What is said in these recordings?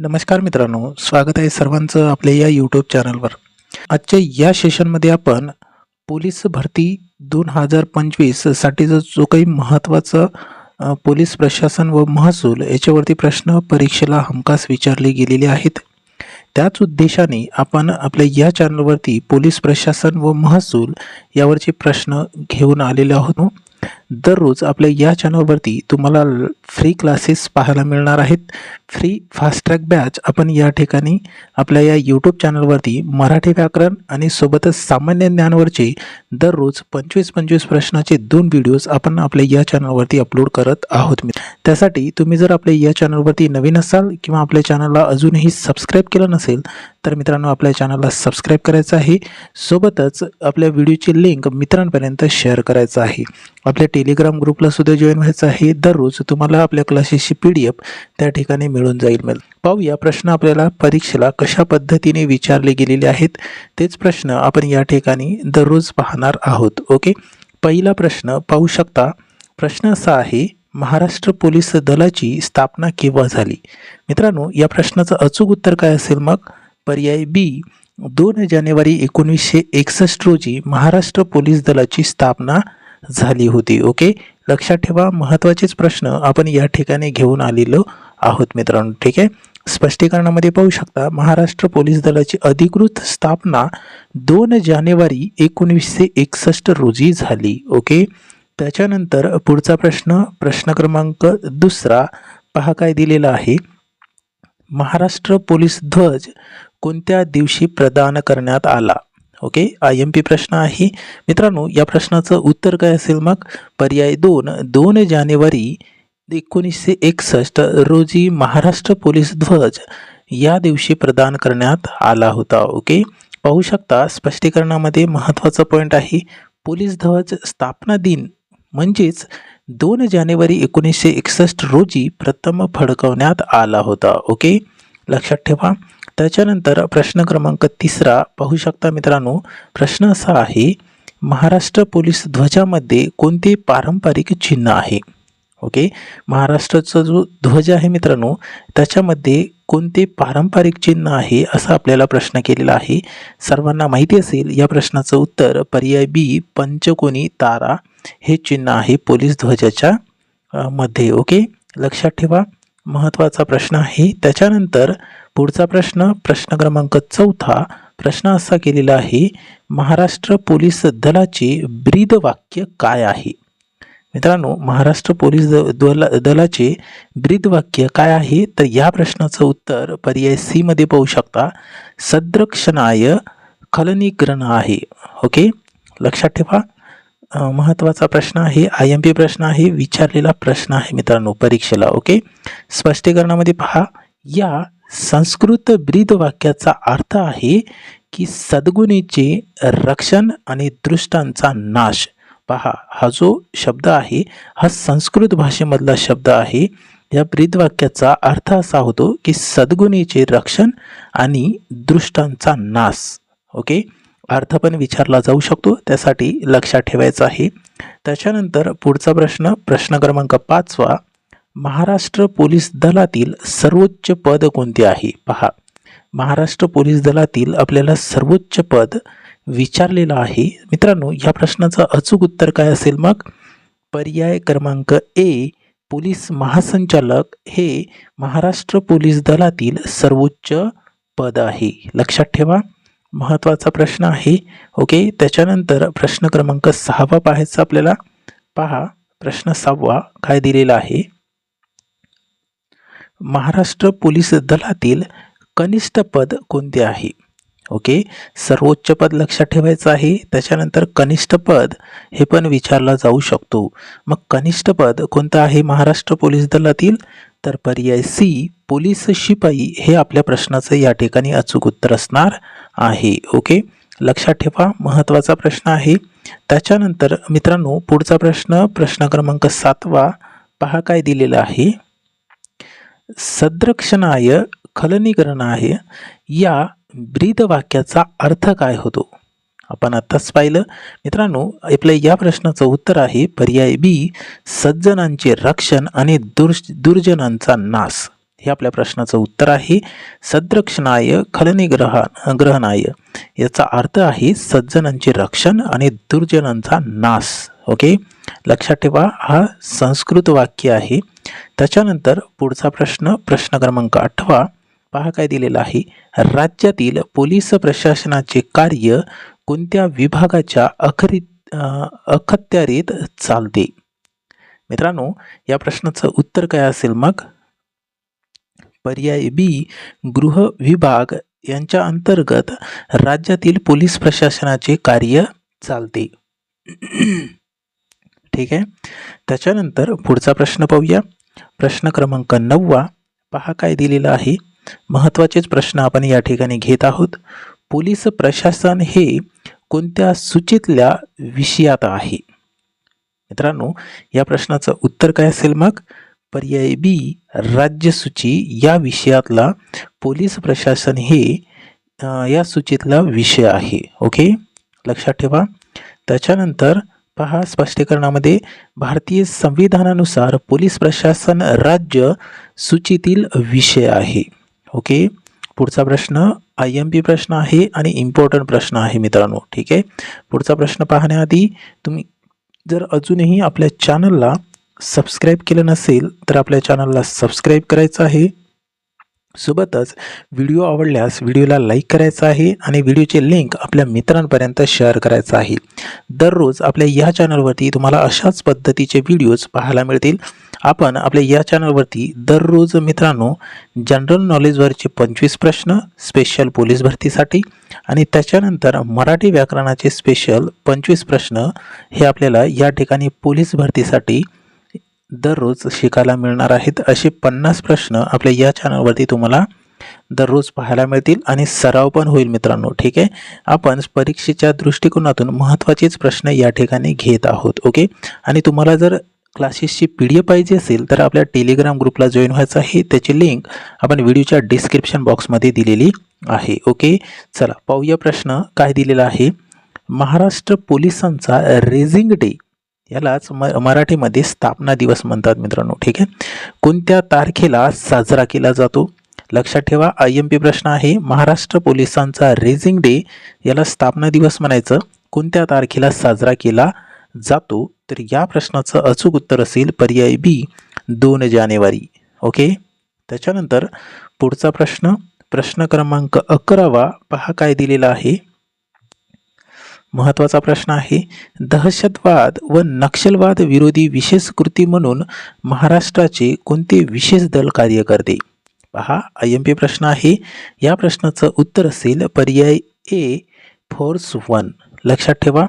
नमस्कार मित्रांनो स्वागत आहे सर्वांचं आपल्या या यूट्यूब चॅनलवर आजच्या या सेशनमध्ये आपण पोलीस भरती दोन हजार पंचवीससाठीचा जो काही महत्त्वाचा पोलीस प्रशासन व महसूल याच्यावरती प्रश्न परीक्षेला हमखास विचारले गेलेले आहेत. त्याच उद्देशाने आपण आपल्या या चॅनलवरती पोलीस प्रशासन व महसूल यावरचे प्रश्न घेऊन आलेले आहोत. दररोज आपल्या या चॅनलवरती तुम्हाला फ्री क्लासेस पाहायला मिळणार आहेत. फ्री फास्ट ट्रॅक बॅच आपण या ठिकाणी आपल्या या यूट्यूब चॅनलवरती मराठी व्याकरण आणि सोबतच सामान्य ज्ञानवरचे दररोज पंचवीस पंचवीस प्रश्नाचे दोन व्हिडिओज आपण आपल्या या चॅनलवरती अपलोड करत आहोत त्यासाठी तुम्ही जर आपल्या या चॅनलवरती नवीन असाल किंवा आपल्या चॅनलला अजूनही सबस्क्राईब केलं नसेल तर मित्रांनो आपल्या चॅनलला सबस्क्राईब करायचं आहे. सोबतच आपल्या व्हिडिओची लिंक मित्रांपर्यंत शेअर करायचं आहे. आपल्या टेलिग्राम ग्रुपला सुद्धा जॉईन व्हायचं आहे. दररोज तुम्हाला आपल्या क्लासेसची पी डी एफ त्या ठिकाणी मिळून जाईल. मिळेल पाहूया प्रश्न आपल्याला परीक्षेला कशा पद्धतीने विचारले गेलेले आहेत. तेच प्रश्न आपण या ठिकाणी दररोज पाहणार आहोत. ओके? पहिला प्रश्न पाहू शकता. प्रश्न असा आहे महाराष्ट्र पोलीस दलाची स्थापना केव्हा झाली? मित्रांनो या प्रश्नाचं अचूक उत्तर काय असेल मग? पर्याय बी दोन जानेवारी एकोणीसशे एकसष्ट रोजी महाराष्ट्र पोलीस दलाची स्थापना झाली होती. ओके? लक्षात ठेवा महत्त्वाचेच प्रश्न आपण या ठिकाणी घेऊन आलेलो आहोत मित्रांनो ठीक आहे? स्पष्टीकरणामध्ये पाहू शकता महाराष्ट्र पोलीस दलाची अधिकृत स्थापना दोन जानेवारी एकोणीसशे एकसष्ट रोजी झाली. ओके? त्याच्यानंतर पुढचा प्रश्न प्रश्न क्रमांक दुसरा. पहा काय दिलेला आहे. महाराष्ट्र पोलीस ध्वज कोणत्या दिवशी प्रदान करण्यात आला? ओके आय एम पी प्रश्न आहे. मित्रांनो या प्रश्नाचं उत्तर काय असेल मग? पर्याय दोन. दोन जानेवारी एकोणीसशे एकसष्ट रोजी महाराष्ट्र पोलीस ध्वज या दिवशी प्रदान करण्यात आला होता. ओके पाहू शकता स्पष्टीकरणामध्ये महत्त्वाचा पॉईंट आहे. पोलीस ध्वज स्थापना दिन म्हणजेच दोन जानेवारी एकोणीसशे एकसष्ट रोजी प्रथम फडकवण्यात आला होता. ओके? लक्षात ठेवा. त्याच्यानंतर प्रश्न क्रमांक तिसरा पाहू शकता मित्रांनो. प्रश्न असा आहे महाराष्ट्र पोलीस ध्वजामध्ये कोणते पारंपरिक चिन्ह आहे? ओके? महाराष्ट्राचा जो ध्वज आहे मित्रांनो त्याच्यामध्ये कोणते पारंपरिक चिन्ह आहे असा आपल्याला प्रश्न केलेला आहे. सर्वांना माहिती असेल या प्रश्नाचं उत्तर पर्याय बी पंचकोनी तारा. हे चिन्ह आहे पोलीस ध्वजाच्या मध्ये ओके? लक्षात ठेवा. महत्त्वाचा प्रश्न आहे. त्याच्यानंतर पुढचा प्रश्न प्रश्न क्रमांक चौथा. प्रश्न असा केलेला आहे महाराष्ट्र पोलीस दलाचे ब्रीद वाक्य काय आहे? मित्रांनो महाराष्ट्र पोलीस द दला दलाचे ब्रीद वाक्य काय आहे? तर या प्रश्नाचं उत्तर पर्याय सी मध्ये पाहू शकता. सद्रक्षणाय खलनीकरण आहे ओके? लक्षात ठेवा. महत्त्वाचा प्रश्न आहे आय एम पी प्रश्न आहे विचारलेला प्रश्न आहे मित्रांनो परीक्षेला ओके? स्पष्टीकरणामध्ये पहा या संस्कृत ब्रीद वाक्याचा अर्थ आहे की सद्गुणीचे रक्षण आणि दृष्टांचा नाश. पहा हा जो शब्द आहे हा संस्कृत भाषेमधला शब्द आहे. या ब्रीद वाक्याचा अर्थ असा होतो की सद्गुणीचे रक्षण आणि दृष्टांचा नाश ओके? अर्थ पण विचारला जाऊ शकतो त्यासाठी लक्षात ठेवायचं आहे त्याच्यानंतर पुढचा प्रश्न प्रश्न क्रमांक पाचवा महाराष्ट्र पोलीस दलातील सर्वोच्च पद कोणते आहे? पहा. महाराष्ट्र पोलीस दलातील आपल्याला सर्वोच्च पद विचारलेलं आहे. मित्रांनो या प्रश्नाचं अचूक उत्तर काय असेल मग? पर्याय क्रमांक ए पोलीस महासंचालक हे महाराष्ट्र पोलीस दलातील सर्वोच्च पद आहे. लक्षात ठेवा. महत्त्वाचा प्रश्न आहे. ओके त्याच्यानंतर प्रश्न क्रमांक सहावा पाहायचा आपल्याला. पहा प्रश्न सहावा काय दिलेला आहे. महाराष्ट्र पोलीस दलातील कनिष्ठ पद कोणते आहे? ओके सर्वोच्च पद लक्षात ठेवायचं आहे. त्याच्यानंतर कनिष्ठ पद हे पण विचारला जाऊ शकतो. मग कनिष्ठ पद कोणतं आहे? महाराष्ट्र पोलीस दलातील? तर पर्याय सी पोलीस शिपाई हे आपल्या प्रश्नाचं या ठिकाणी अचूक उत्तर असणार आहे. ओके? लक्षात ठेवा महत्त्वाचा प्रश्न आहे. त्याच्यानंतर मित्रांनो पुढचा प्रश्न प्रश्न क्रमांक सातवा. पहा काय दिलेला आहे. सद्रक्षणाय खलनीकरणाय या ब्रीद वाक्याचा अर्थ काय होतो? आपण आत्ताच पाहिलं. मित्रांनो आपल्या या प्रश्नाचं उत्तर आहे पर्याय बी सज्जनांचे रक्षण आणि दुर् दुर्जनांचा नाश हे आपल्या प्रश्नाचं उत्तर आहे. सद्रक्षणाय खलनिग्रह ग्रहणाय. याचा अर्थ आहे सज्जनांचे रक्षण आणि दुर्जनांचा नाश. ओके? लक्षात ठेवा हा संस्कृत वाक्य आहे. त्याच्यानंतर पुढचा प्रश्न प्रश्न क्रमांक आठवा पहा काय दिलेला आहे. राज्यातील पोलीस प्रशासनाचे कार्य कोणत्या विभागाच्या अखरी अखत्यारीत चालते? मित्रांनो या प्रश्नाचं उत्तर काय असेल मग? पर्याय बी गृह विभाग यांच्या अंतर्गत राज्यातील पोलीस प्रशासनाचे कार्य चालते. ठीक आहे? त्याच्यानंतर पुढचा प्रश्न पाहूया. प्रश्न क्रमांक नववा. पहा काय दिलेला आहे. महत्त्वाचेच प्रश्न आपण या ठिकाणी घेत आहोत. पोलीस प्रशासन हे कोणत्या सूचीतल्या विषयात आहे? मित्रांनो या प्रश्नाचं उत्तर काय असेल मग? पर्याय बी राज्यसूची या विषयातला पोलीस प्रशासन हे या सूचीतला विषय आहे. ओके? लक्षात ठेवा. त्याच्यानंतर पहा स्पष्टीकरणामध्ये भारतीय संविधानानुसार पोलीस प्रशासन राज्य सूचीतील विषय आहे. ओके? पुढचा प्रश्न आय एम पी प्रश्न आहे आणि इम्पॉर्टंट प्रश्न आहे मित्रांनो. ठीक आहे? पुढचा प्रश्न पाहण्याआधी तुम्ही जर अजूनही आपल्या चॅनलला सबस्क्राईब केलं नसेल तर आपल्या चॅनलला सबस्क्राईब करायचं आहे. सोबतच व्हिडिओ आवडल्यास व्हिडिओला लाईक करायचा आहे आणि व्हिडिओची लिंक आपल्या मित्रांपर्यंत शेअर करायचं आहे. दररोज आपल्या या चॅनलवरती तुम्हाला अशाच पद्धतीचे व्हिडिओज पाहायला मिळतील. आपण आपल्या या चॅनलवरती दररोज मित्रांनो जनरल नॉलेजवरचे पंचवीस प्रश्न स्पेशल पोलीस भरतीसाठी आणि त्याच्यानंतर मराठी व्याकरणाचे स्पेशल पंचवीस प्रश्न हे आपल्याला या ठिकाणी पोलीस भरतीसाठी दररोज शिकायला मिळणार आहेत असे पन्नास प्रश्न आपल्या या चॅनलवरती तुम्हाला दररोज पाहायला मिळतील आणि सराव पण होईल मित्रांनो ठीक आहे? आपण परीक्षेच्या दृष्टिकोनातून महत्त्वाचेच प्रश्न या ठिकाणी घेत आहोत ओके? आणि तुम्हाला जर क्लासेसची पी डी एफ पाहिजे असेल तर आपल्या टेलिग्राम ग्रुपला जॉईन व्हायचं आहे. त्याची लिंक आपण व्हिडिओच्या डिस्क्रिप्शन बॉक्समध्ये दिलेली आहे ओके? चला पाहूया प्रश्न काय दिलेला आहे. महाराष्ट्र पोलिसांचा रेझिंग डे यालाच म मराठीमध्ये स्थापना दिवस म्हणतात मित्रांनो. ठीक आहे? कोणत्या तारखेला साजरा केला जातो? लक्षात ठेवा आय एम पी प्रश्न आहे. महाराष्ट्र पोलिसांचा रेझिंग डे याला स्थापना दिवस म्हणायचं. कोणत्या तारखेला साजरा केला जातो? तर या प्रश्नाचं अचूक उत्तर असेल पर्याय बी दोन जानेवारी. ओके? त्याच्यानंतर पुढचा प्रश्न. प्रश्न क्रमांक अकरावा. पहा काय दिलेला आहे. महत्त्वाचा प्रश्न आहे. दहशतवाद व नक्षलवाद विरोधी विशेष कृती म्हणून महाराष्ट्राचे कोणते विशेष दल कार्य करते? पहा आय एम पी प्रश्न आहे. या प्रश्नाचं उत्तर असेल पर्याय ए फोर्स वन. लक्षात ठेवा.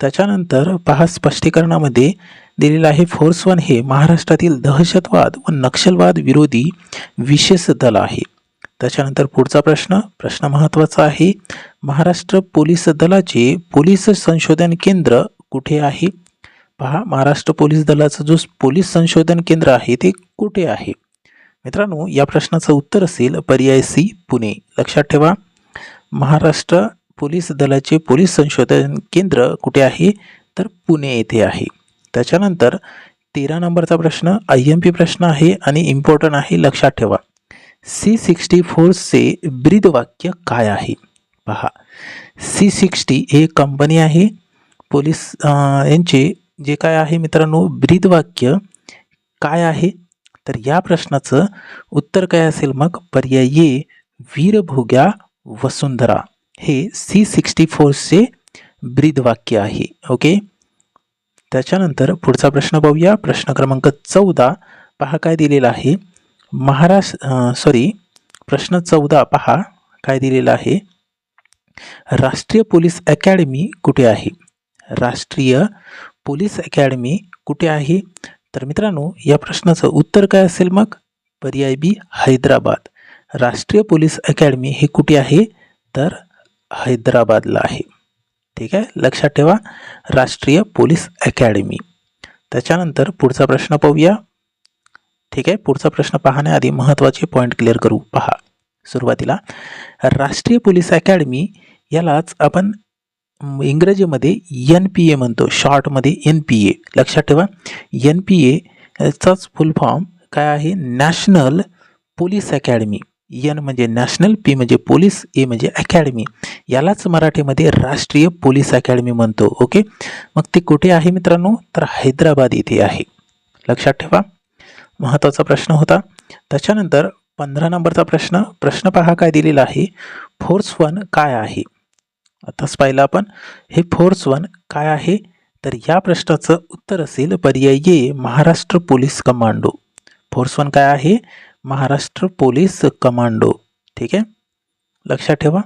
त्याच्यानंतर पहा स्पष्टीकरणामध्ये दिलेलं आहे फोर्स वन हे महाराष्ट्रातील दहशतवाद व नक्षलवाद विरोधी विशेष दल आहे. त्याच्यानंतर पुढचा प्रश्न प्रश्न महत्त्वाचा आहे. महाराष्ट्र पोलीस दलाचे पोलीस संशोधन केंद्र कुठे आहे? पहा महाराष्ट्र पोलीस दलाचं जो पोलीस संशोधन केंद्र आहे ते कुठे आहे? मित्रांनो या प्रश्नाचं उत्तर असेल पर्याय सी पुणे. लक्षात ठेवा महाराष्ट्र पोलीस दलाचे पोलीस संशोधन केंद्र कुठे आहे? तर पुणे येथे आहे. त्याच्यानंतर तेरा नंबरचा प्रश्न आय एम पी प्रश्न आहे आणि इम्पॉर्टंट आहे लक्षात ठेवा. सी सिक्स्टी फोरचे ब्रीदवाक्य काय आहे? पहा. सी सिक्स्टी हे कंपनी आहे. पोलीस यांचे जे काय आहे मित्रांनो ब्रीदवाक्य काय आहे? तर या प्रश्नाचं उत्तर काय असेल मग? पर्याय वीरभोग्या वसुंधरा. हे सी सिक्स्टी फोरचे ब्रीदवाक्य आहे. ओके? त्याच्यानंतर पुढचा प्रश्न पाहूया. प्रश्न क्रमांक चौदा. पहा काय दिलेला आहे. महाराष्ट्र सॉरी प्रश्न चौदा पहा. काय दिलेला आहे? राष्ट्रीय पोलीस अकॅडमी कुठे आहे? राष्ट्रीय पोलीस अकॅडमी कुठे आहे? तर मित्रांनो या प्रश्नाचं उत्तर काय असेल मग? पर्याय बी हैदराबाद. राष्ट्रीय पोलीस अकॅडमी हे कुठे आहे? तर हैदराबादला आहे. ठीक आहे? लक्षात ठेवा. राष्ट्रीय पोलीस अकॅडमी. त्याच्यानंतर पुढचा प्रश्न पाहूया. ठीक आहे? पुढचा प्रश्न पाहण्याआधी महत्त्वाचे पॉईंट क्लिअर करू. पहा. सुरुवातीला. राष्ट्रीय पोलीस अकॅडमी यालाच आपण इंग्रजीमध्ये एन पी ए म्हणतो. शॉर्टमध्ये एन पी ए लक्षात ठेवा. एन पी एचाच फुल फॉर्म काय आहे? नॅशनल पोलीस अकॅडमी एन म्हणजे नॅशनल पी म्हणजे पोलीस ए म्हणजे अकॅडमी यालाच मराठीमध्ये राष्ट्रीय पोलीस अकॅडमी म्हणतो. ओके? मग ती कुठे आहे मित्रांनो? तर हैदराबाद येथे आहे. लक्षात ठेवा. महत्त्वाचा प्रश्न होता. त्याच्यानंतर पंधरा नंबरचा प्रश्न. प्रश्न पहा काय दिलेला आहे. फोर्स वन काय आहे? आताच पाहिलं आपण. हे फोर्स वन काय आहे? तर या प्रश्नाचं उत्तर असेल पर्याय ये Maharashtra police commando. Force one काय आहे? Maharashtra police commando. ठीक आहे? लक्षात ठेवा.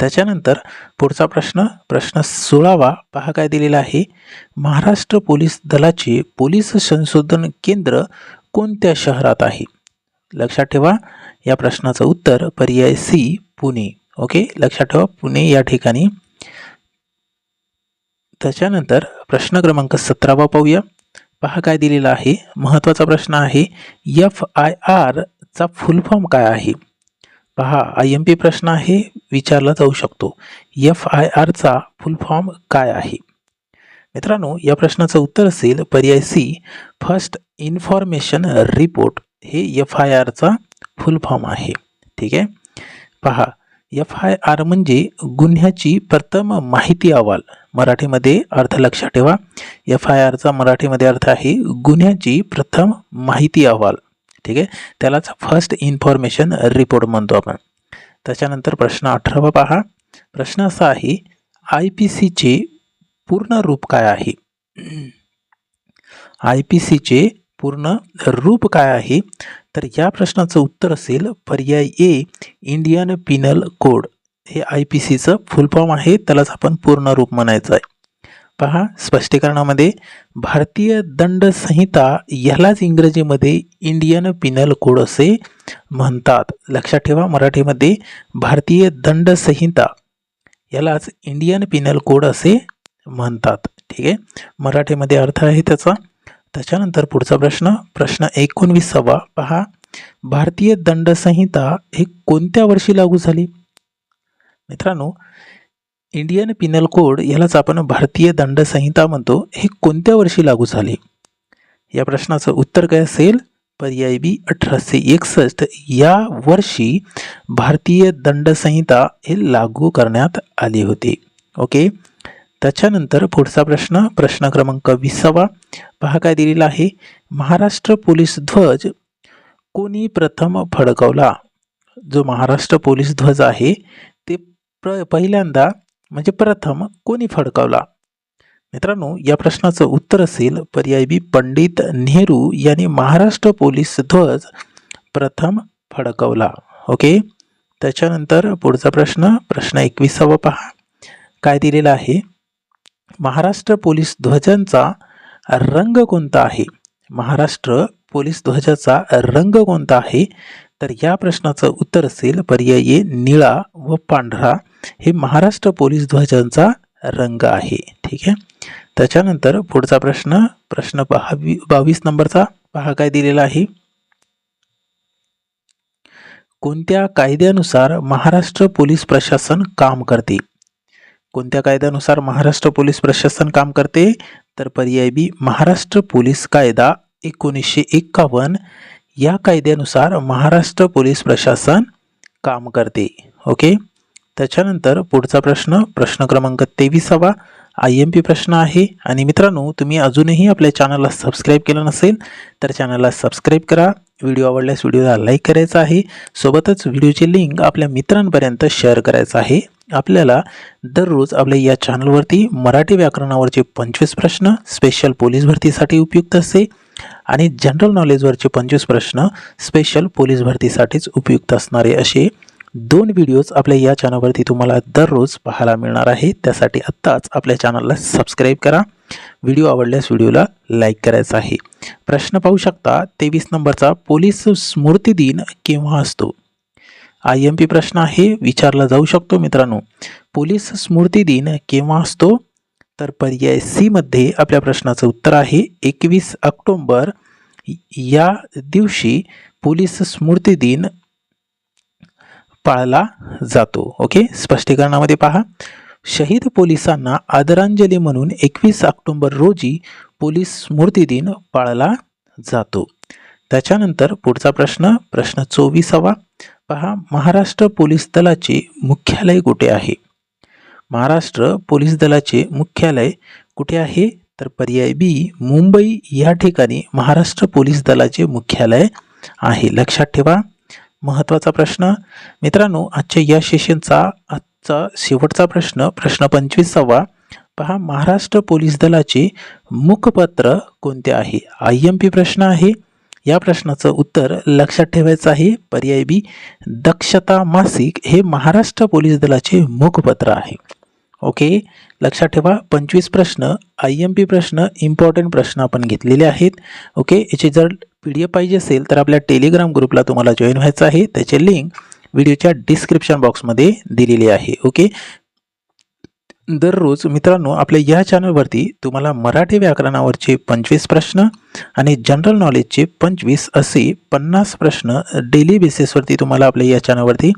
त्याच्यानंतर पुढचा प्रश्न. प्रश्न सोळावा. पहा काय दिलेला आहे. महाराष्ट्र पोलीस दलाचे पोलीस संशोधन केंद्र कोणत्या शहरात आहे? लक्षात ठेवा या प्रश्नाचं उत्तर पर्याय सी पुणे. ओके? लक्षात ठेवा पुणे या ठिकाणी. त्याच्यानंतर प्रश्न क्रमांक सतरावा पाहूया. पहा काय दिलेला आहे. महत्त्वाचा प्रश्न आहे एफ आय आरचा फुल फॉर्म काय आहे? पहा आय एम पी प्रश्न आहे विचारला जाऊ शकतो. एफ आय आरचा फुल फॉर्म काय आहे? मित्रांनो या प्रश्नाचं उत्तर असेल पर्याय सी फर्स्ट इन्फॉर्मेशन रिपोर्ट हे एफ आय आरचा फुल फॉर्म आहे. ठीक आहे? पहा एफ आय आर म्हणजे गुन्ह्याची प्रथम माहिती अहवाल. मराठीमध्ये अर्थ लक्षात ठेवा. एफ आय आरचा मराठीमध्ये अर्थ आहे गुन्ह्याची प्रथम माहिती अहवाल. ठीक आहे? त्यालाच फर्स्ट इन्फॉर्मेशन रिपोर्ट म्हणतो आपण. त्याच्यानंतर प्रश्न अठरावा पहा. प्रश्न असा आहे आय पी सीचे पूर्ण रूप काय आहे? आय पी सीचे पूर्ण रूप काय आहे? तर या प्रश्नाचं उत्तर असेल पर्याय ए इंडियन पिनल कोड हे आय पी सीचं फुल फॉर्म आहे त्यालाच आपण पूर्ण रूप म्हणायचं आहे. पहा स्पष्टीकरणामध्ये भारतीय दंड संहिता यालाच इंग्रजीमध्ये इंडियन पिनल कोड असे म्हणतात. लक्षात ठेवा मराठीमध्ये भारतीय दंड संहिता यालाच इंडियन पिनल कोड असे म्हणतात. ठीक आहे? मराठीमध्ये अर्थ आहे त्याचा. त्याच्यानंतर पुढचा प्रश्न प्रश्न एकोणवीसावा. पहा भारतीय दंड संहिता हे कोणत्या वर्षी लागू झाली? मित्रांनो इंडियन पिनल कोड यालाच आपण भारतीय दंड संहिता म्हणतो. हे कोणत्या वर्षी लागू झाले? या प्रश्नाचं उत्तर काय असेल? पर्याय बी अठराशे एकसष्ट. या वर्षी भारतीय दंड संहिता हे लागू करण्यात आली होती. ओके? त्याच्यानंतर पुढचा प्रश्न प्रश्न क्रमांक विसावा. पहा काय दिलेला आहे. महाराष्ट्र पोलीस ध्वज कोणी प्रथम फडकवला? जो महाराष्ट्र पोलीस ध्वज आहे ते प्र पहिल्यांदा म्हणजे प्रथम कोणी फडकावला? मित्रांनो या प्रश्नाचं उत्तर असेल पर्याय बी पंडित नेहरू यांनी महाराष्ट्र पोलीस ध्वज प्रथम फडकवला. ओके? त्याच्यानंतर पुढचा प्रश्न प्रश्न एकविसावा पहा. काय दिलेला आहे? महाराष्ट्र पोलीस ध्वजांचा रंग कोणता आहे? महाराष्ट्र पोलीस ध्वजाचा रंग कोणता आहे? तर या प्रश्नाचं उत्तर असेल पर्यायी निळा व पांढरा. हे महाराष्ट्र पोलीस ध्वजांचा रंग आहे. ठीक आहे? त्याच्यानंतर पुढचा प्रश्न प्रश्न बावी बावीस नंबरचा. पहा काय दिलेला आहे. कोणत्या कायद्यानुसार महाराष्ट्र पोलीस प्रशासन काम करते? कोणत्या कायद्यानुसार महाराष्ट्र पोलीस प्रशासन काम करते? तर पर्याय बी महाराष्ट्र पोलीस कायदा एकोणीसशे एक्कावन्न. या कायद्यानुसार महाराष्ट्र पोलीस प्रशासन काम करते. ओके? त्याच्यानंतर पुढचा प्रश्न प्रश्न क्रमांक तेवीसावा. आय एम पी प्रश्न आहे. आणि मित्रांनो तुम्ही अजूनही आपल्या चॅनलला सबस्क्राईब केलं नसेल तर चॅनलला सबस्क्राईब करा. व्हिडिओ आवडल्यास व्हिडिओला लाईक करायचा आहे. सोबतच व्हिडिओची लिंक आपल्या मित्रांपर्यंत शेअर करायचं आहे. आपल्याला दररोज आपल्या या चॅनलवरती मराठी व्याकरणावरचे पंचवीस प्रश्न स्पेशल पोलीस भरतीसाठी उपयुक्त असते. आणि जनरल नॉलेजवरचे पंचवीस प्रश्न स्पेशल पोलीस भरतीसाठीच उपयुक्त असणारे असे दोन व्हिडिओज आपल्या या चॅनलवरती तुम्हाला दररोज पाहायला मिळणार आहे त्यासाठी आत्ताच आपल्या चॅनलला सबस्क्राईब करा. व्हिडिओ आवडल्यास व्हिडिओला लाईक करायचा आहे. प्रश्न पाहू शकता तेवीस नंबरचा पोलीस स्मृती दिन केव्हा असतो? आय एम पी प्रश्न आहे विचारला जाऊ शकतो मित्रांनो. पोलीस स्मृती दिन केव्हा असतो? तर पर्याय सीमध्ये आपल्या प्रश्नाचं उत्तर आहे एकवीस ऑक्टोंबर या दिवशी पोलीस स्मृती दिन पाळला जातो. ओके? स्पष्टीकरणामध्ये पहा. शहीद पोलिसांना आदरांजली म्हणून एकवीस ऑक्टोंबर रोजी पोलीस स्मृती दिन पाळला जातो. त्याच्यानंतर पुढचा प्रश्न प्रश्न चोवीसावा. पहा महाराष्ट्र पोलीस दलाचे मुख्यालय कुठे आहे? महाराष्ट्र पोलीस दलाचे मुख्यालय कुठे आहे? तर पर्याय बी मुंबई या ठिकाणी महाराष्ट्र पोलीस दलाचे मुख्यालय आहे. लक्षात ठेवा. महत्त्वाचा प्रश्न. मित्रांनो आजच्या या सेशनचा आजचा शेवटचा प्रश्न प्रश्न पंचवीसावा. पहा महाराष्ट्र पोलीस दलाचे मुखपत्र कोणते आहे? आय एम पी प्रश्न आहे. या प्रश्नाचं उत्तर लक्षात ठेवायचं आहे. पर्याय बी दक्षता मासिक हे महाराष्ट्र पोलीस दलाचे मुखपत्र आहे. ओके लक्षात ठेवा पंचवीस प्रश्न आय एम पी प्रश्न इम्पॉर्टंट प्रश्न आपण घेतलेले आहेत. ओके याची जर पी डी एफ पाहिजे असेल तर आपल्या टेलिग्राम ग्रुपला तुम्हाला जॉईन व्हायचं आहे. त्याचे लिंक व्हिडिओच्या डिस्क्रिप्शन बॉक्समध्ये दिलेली आहे. ओके दररोज मित्रांनो आपल्या या चॅनलवरती तुम्हाला मराठी व्याकरणावरचे पंचवीस प्रश्न आणि जनरल नॉलेजचे पंचवीस असे पन्नास प्रश्न डेली बेसिसवरती तुम्हाला आपल्या या चॅनलवरती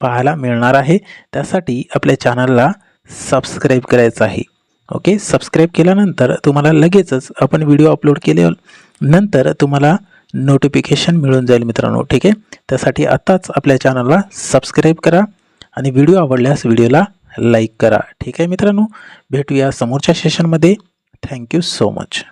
पाहायला मिळणार आहे. त्यासाठी आपल्या चॅनलला सबस्क्राईब करायचं आहे. ओके सबस्क्राईब केल्यानंतर तुम्हाला लगेचच आपण व्हिडिओ अपलोड केले. नंतर तुम्हाला नोटिफिकेशन मिळून जाईल मित्रांनो. ठीक आहे? त्यासाठी आत्ताच आपल्या चॅनलला सबस्क्राईब करा आणि व्हिडिओ आवडल्यास व्हिडिओला लाईक करा. ठीक आहे मित्रांनो? भेटूया समोरच्या सेशनमध्ये थँक्यू सो मच